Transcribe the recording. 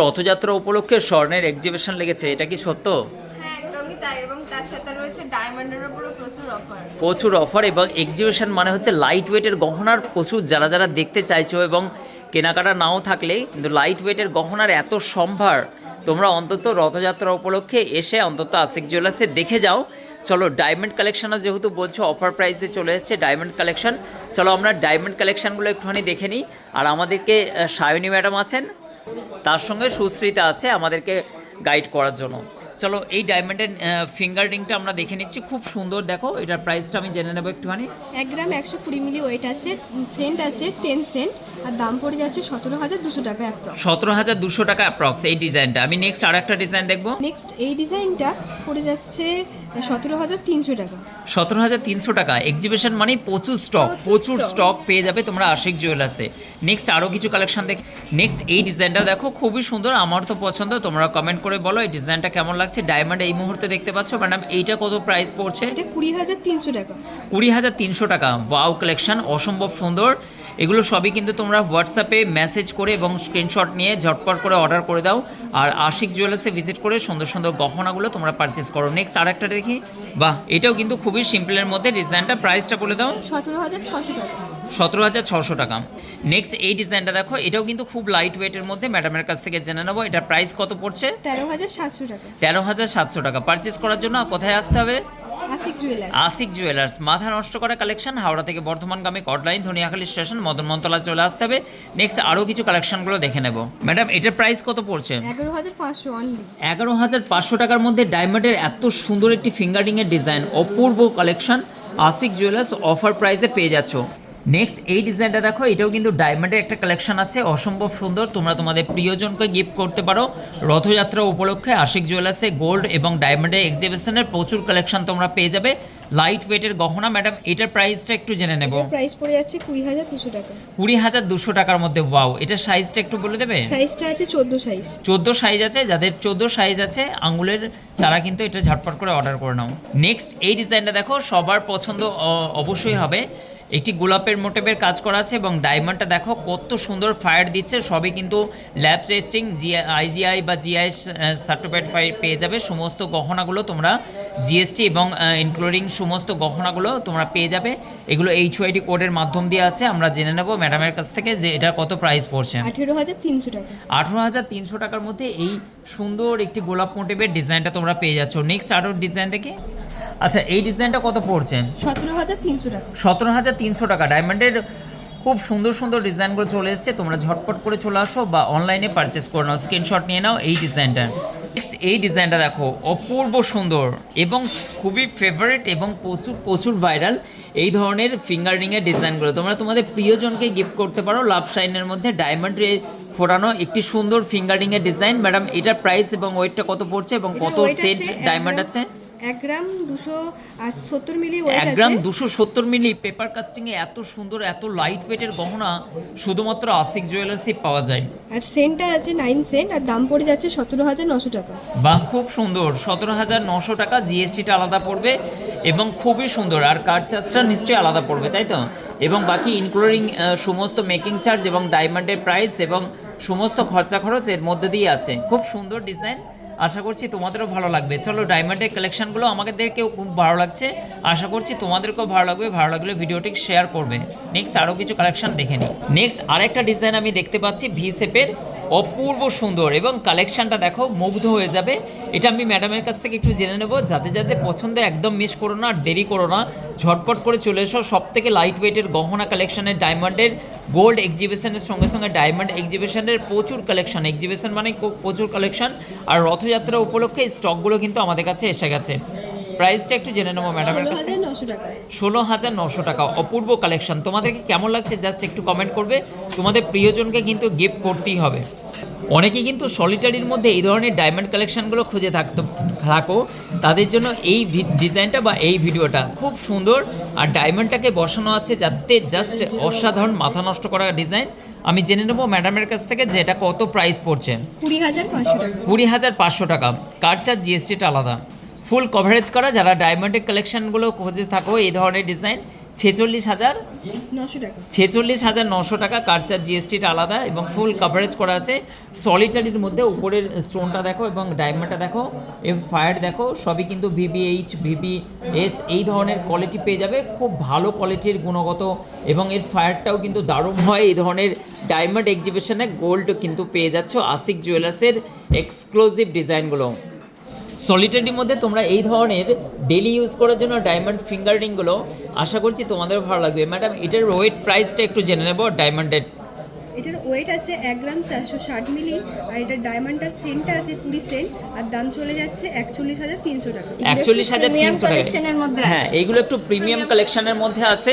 রথযাত্রা উপলক্ষে স্বর্ণের এক্সিবিশন লেগেছে এটা কি সত্য? হ্যাঁ একদমই তাই এবং তার সাথে রয়েছে ডায়মন্ডের উপরও প্রচুর অফার প্রচুর অফার এবং এক্সিবিশন মানে হচ্ছে লাইট ওয়েটের গহনার প্রচুর যারা যারা দেখতে চাইছো এবং কেনাকাটা নাও থাকলে কিন্তু লাইট ওয়েটের গহনার এত সম্ভার তোমরা অন্তত রথযাত্রা উপলক্ষে এসে অন্তত আশিক জুয়েলার্সে দেখে যাও। চলো ডায়মন্ড কালেকশনও যেহেতু বলছো অফার প্রাইসে চলে এসেছে ডায়মন্ড কালেকশন চলো আমরা ডায়মন্ড কালেকশনগুলো একটুখানি দেখে নিই। আর আমাদেরকে সায়নী ম্যাডাম আছেন। তার সঙ্গে সুশ্রিতা আছে আমাদেরকে গাইড করার জন্য। চলো এই ডায়মন্ডের ফিঙ্গার রিংটা আমরা দেখে নিচ্ছি। খুব সুন্দর দেখো এটার প্রাইসটা আমি জেনে নেব একটুখানি। এক গ্রাম একশো কুড়ি মিলি ওয়েট আছে সেন্ট আছে টেন সেন্ট আর দাম পড়ে যাচ্ছে সতেরো হাজার দুশো টাকা অ্যাপ্রক্স সতেরো হাজার দুশো টাকা অ্যাপ্রক্স এই ডিজাইনটা আমি নেক্সট আর একটা ডিজাইন দেখব। নেক্সট এই ডিজাইনটা পড়ে যাচ্ছে সতেরো হাজার তিনশো টাকা। সতেরো হাজার তিনশো টাকা। এক্সিবিশন মানে প্রচুর স্টক প্রচুর স্টক পেয়ে যাবে তোমরা আশিক জুয়েলার্সে নেক্সট আরও কিছু কালেকশন দেখ। নেক্সট এই ডিজাইনটা দেখো খুবই সুন্দর আমার তো পছন্দ তোমরা কমেন্ট করে বলো এই ডিজাইনটা কেমন লাগছে। ডায়মন্ড এই মুহূর্তে দেখতে পাচ্ছ ম্যাডাম এইটা কত প্রাইস পড়ছে? এটা কুড়ি হাজার তিনশো টাকা। কুড়ি হাজার তিনশো টাকা। ওয়াও কালেকশন অসম্ভব সুন্দর। এগুলো সবই কিন্তু তোমরা হোয়াটসঅ্যাপে মেসেজ করে এবং স্ক্রিনশট নিয়ে ঝটপট করে অর্ডার করে দাও। আর আশিক জুয়েলার্সে ভিজিট করে সুন্দর সুন্দর গহনাগুলো তোমরা পারচেস করো। নেক্সট আর একটা দেখি। বাহ এটাও কিন্তু খুবই সিম্পলের মধ্যে ডিজাইনটা প্রাইসটা বলে দাও। সতেরো হাজার ছশো টাকা। সতেরো হাজার ছশো টাকা। নেক্সট এই ডিজাইনটা দেখো এটাও কিন্তু খুব লাইট ওয়েটের মধ্যে ম্যাডামের কাছ থেকে জেনে নেব। এটার প্রাইস কত পড়ছে? তেরো হাজার সাতশো টাকা। তেরো হাজার সাতশো টাকা। পারচেস করার জন্য কোথায় আসতে হবে? আশিক জুয়েলার্স মাথা নষ্ট করা কালেকশন হাওড়া থেকে বর্ধমানগামী কটলাইন ধনিয়াখালী স্টেশন মদন মন্তলা চলে আসতে হবে। নেক্সট আরও কিছু কালেকশনগুলো দেখে নেব। ম্যাডাম এটার প্রাইস কত পড়ছে? এগারো হাজার পাঁচশো এগারো হাজার পাঁচশো টাকার মধ্যে ডায়মন্ডের এত সুন্দর একটি ফিঙ্গারিংয়ের ডিজাইন অপূর্ব কালেকশন আসিক জুয়েলার্স অফার প্রাইসে পেয়ে যাচ্ছ। নেক্সট এই ডিজাইনটা দেখো এটাও কিন্তু ডায়মন্ডের একটা কালেকশন আছে। অসম্ভব সুন্দর তোমরা তোমাদের প্রিয়জনকে গিফট করতে পারো। রথযাত্রা উপলক্ষে আশিক জুয়েলার্সে গোল্ড এবং ডায়মন্ডের এক্সিবিশনের প্রচুর কালেকশন তোমরা পেয়ে যাবে। লাইট ওয়েটের গহনা ম্যাডাম এটার প্রাইসটা একটু জেনে নেব। প্রাইস পড়ে যাচ্ছে কুড়ি হাজার দুশো টাকা। কুড়ি হাজার দুশো টাকার মধ্যে ওয়াও এটার সাইজটা একটু বলে দেবে? সাইজটা আছে চোদ্দ সাইজ চোদ্দ সাইজ আছে যাদের চোদ্দ সাইজ আছে আঙুলের তারা কিন্তু এটা ঝটপট করে অর্ডার করে নাও। নেক্সট এই ডিজাইনটা দেখো সবার পছন্দ অবশ্যই হবে। একটি গোলাপের মোটিভের কাজ করা আছে এবং ডায়মন্ডটা দেখো কত সুন্দর ফায়ার দিচ্ছে সবই কিন্তু ল্যাব টেস্টিং জি আইজিআই বা জিআই সার্টিফাইড পেয়ে যাবে। সমস্ত গহনাগুলো তোমরা জিএসটি এবং ইনক্লুডিং সমস্ত গহনাগুলো তোমরা পেয়ে যাবে। এগুলো এইচ ওয়াইডি কোডের মাধ্যম দিয়ে আছে আমরা জেনে নেব ম্যাডামের কাছ থেকে যে এটা কত প্রাইস পড়ছে। আঠেরো হাজার তিনশো টাকা। আঠেরো হাজার তিনশো টাকার মধ্যে এই সুন্দর একটি গোলাপ মোটিভের ডিজাইনটা তোমরা পেয়ে যাচ্ছ। নেক্সট আরও ডিজাইন দেখে। আচ্ছা এই ডিজাইনটা কত পড়ছেন? সতেরো হাজার তিনশো টাকা। সতেরো হাজার তিনশো টাকা। ডায়মন্ডের খুব সুন্দর সুন্দর ডিজাইনগুলো চলে এসছে। তোমরা ঝটপট করে চলে আসো বা অনলাইনে পারচেস করে নাও। স্ক্রিনশট নিয়ে নাও এই ডিজাইনটা। নেক্সট এই ডিজাইনটা দেখো অপূর্ব সুন্দর এবং খুবই ফেভারিট এবং প্রচুর প্রচুর ভাইরাল এই ধরনের ফিঙ্গার রিংয়ের ডিজাইনগুলো। তোমরা তোমাদের প্রিয়জনকে গিফট করতে পারো লাভ সাইনের মধ্যে। ডায়মন্ডের ফোটানো একটি সুন্দর ফিঙ্গার রিংয়ের ডিজাইন। ম্যাডাম এটার প্রাইস এবং ওয়েটটা কত পড়ছে এবং কত সেট ডায়মন্ড আছে? এক গ্রাম দুশো সত্তর মিলি এক গ্রাম দুশো সত্তর মিলি পেপার কাস্টিং এ এত সুন্দর এত লাইট ওয়েটের গহনা শুধুমাত্র আশিক জুয়েলার্সই পাওয়া যায়। আর সেন্টটা আছে নাইন সেন্ট আর দাম পড়ে যাচ্ছে সতেরো হাজার নশো টাকা। বাহ খুব সুন্দর। সতেরো হাজার নশো টাকা জিএসটিটা আলাদা পড়বে এবং খুবই সুন্দর। আর কার্ড চার্জটা নিশ্চয়ই আলাদা পড়বে তাই তো? এবং বাকি ইনক্লুডিং সমস্ত মেকিং চার্জ এবং ডায়মন্ডের প্রাইস এবং সমস্ত খরচা খরচ এর মধ্যে দিয়ে আছে। খুব সুন্দর ডিজাইন আশা করছি তোমাদেরও ভালো লাগবে। চলো ডায়মন্ডের কালেকশনগুলো আমাদেরকেও খুব ভালো লাগছে। আশা করছি তোমাদেরকেও ভালো লাগবে, ভালো লাগলে ভিডিওটি শেয়ার করবে। নেক্সট আরও কিছু কালেকশন দেখে নিই। নেক্সট আরেকটা ডিজাইন আমি দেখতে পাচ্ছি ভি শেপের অপূর্ব সুন্দর এবং কালেকশনটা দেখো মুগ্ধ হয়ে যাবে। এটা আমি ম্যাডামের কাছ থেকে একটু জেনে নেব। যাতে যাতে পছন্দ, একদম মিস করো না, দেরি করো না। ঝটপট করে চলে এসো। সব থেকে লাইট ওয়েটের গহনা কালেকশনের ডায়মন্ডের গোল্ড এক্সিবিশনের সঙ্গে সঙ্গে ডায়মন্ড এক্সিবিশনের প্রচুর কালেকশন এক্সিবিশন মানে প্রচুর কালেকশন আর রথযাত্রা উপলক্ষে এই স্টকগুলো কিন্তু আমাদের কাছে এসে গেছে। প্রাইসটা একটু জেনে নেব ম্যাডামের কাছ ষোলো হাজার নশো টাকা। অপূর্ব কালেকশন তোমাদেরকে কেমন লাগছে জাস্ট একটু কমেন্ট করবে। তোমাদের প্রিয়জনকে কিন্তু গিফট করতেই হবে। অনেকে কিন্তু সলিটারির মধ্যে এই ধরনের ডায়মন্ড কালেকশনগুলো খুঁজে থাকতো থাকো। তাদের জন্য এই ভি- ডিজাইনটা বা এই ভিডিওটা খুব সুন্দর। আর ডায়মন্ডটাকে বসানো আছে যাতে জাস্ট অসাধারণ মাথা নষ্ট করা ডিজাইন আমি জেনে নেব ম্যাডামের কাছ থেকে যে এটা কত প্রাইস পড়ছে। কুড়ি হাজার পাঁচশো টাকা। কুড়ি হাজার পাঁচশো টাকা। কার চার্জ জিএসটিটা আলাদা? ফুল কভারেজ করা যারা ডায়মন্ডের কালেকশনগুলো খুঁজে থাকো এই ধরনের ডিজাইন ছেচল্লিশ হাজার নশো টাকা। ছেচল্লিশ হাজার নশো টাকা কারচার জিএসটিটা আলাদা এবং ফুল কাভারেজ করা আছে। সলিটারির মধ্যে উপরের স্টোনটা দেখো এবং ডায়মন্ডটা দেখো এবং ফায়ার দেখো সবই কিন্তু ভিবিএইচ ভিবিএস এই ধরনের কোয়ালিটি পেয়ে যাবে খুব ভালো কোয়ালিটির গুণগত এবং এর ফায়ারটাও কিন্তু দারুণ হয় এই ধরনের ডায়মন্ড এক্সিবিশনে গোল্ড কিন্তু পেয়ে যাচ্ছ আশিক জুয়েলার্সের এক্সক্লুসিভ ডিজাইনগুলো সলিটারির মধ্যে তোমরা এই ধরনের ডেলি ইউজ করার জন্য ডায়মন্ড ফিঙ্গার রিংগুলো আশা করছি তোমাদের ভালো লাগবে। ম্যাডাম এটার ওয়েট প্রাইসটা একটু জেনে নেব ডায়মন্ডের এটার ওয়েট আছে এক গ্রাম চারশো ষাট মিলি আর এটার ডায়মন্ডটার সেন্টটা আছে কুড়ি সেন্ট আর দাম চলে যাচ্ছে একচল্লিশ হাজার তিনশো টাকা। একচল্লিশ হাজার তিনশো টাকা। এর মধ্যে হ্যাঁ এইগুলো একটু প্রিমিয়াম কালেকশনের মধ্যে আছে।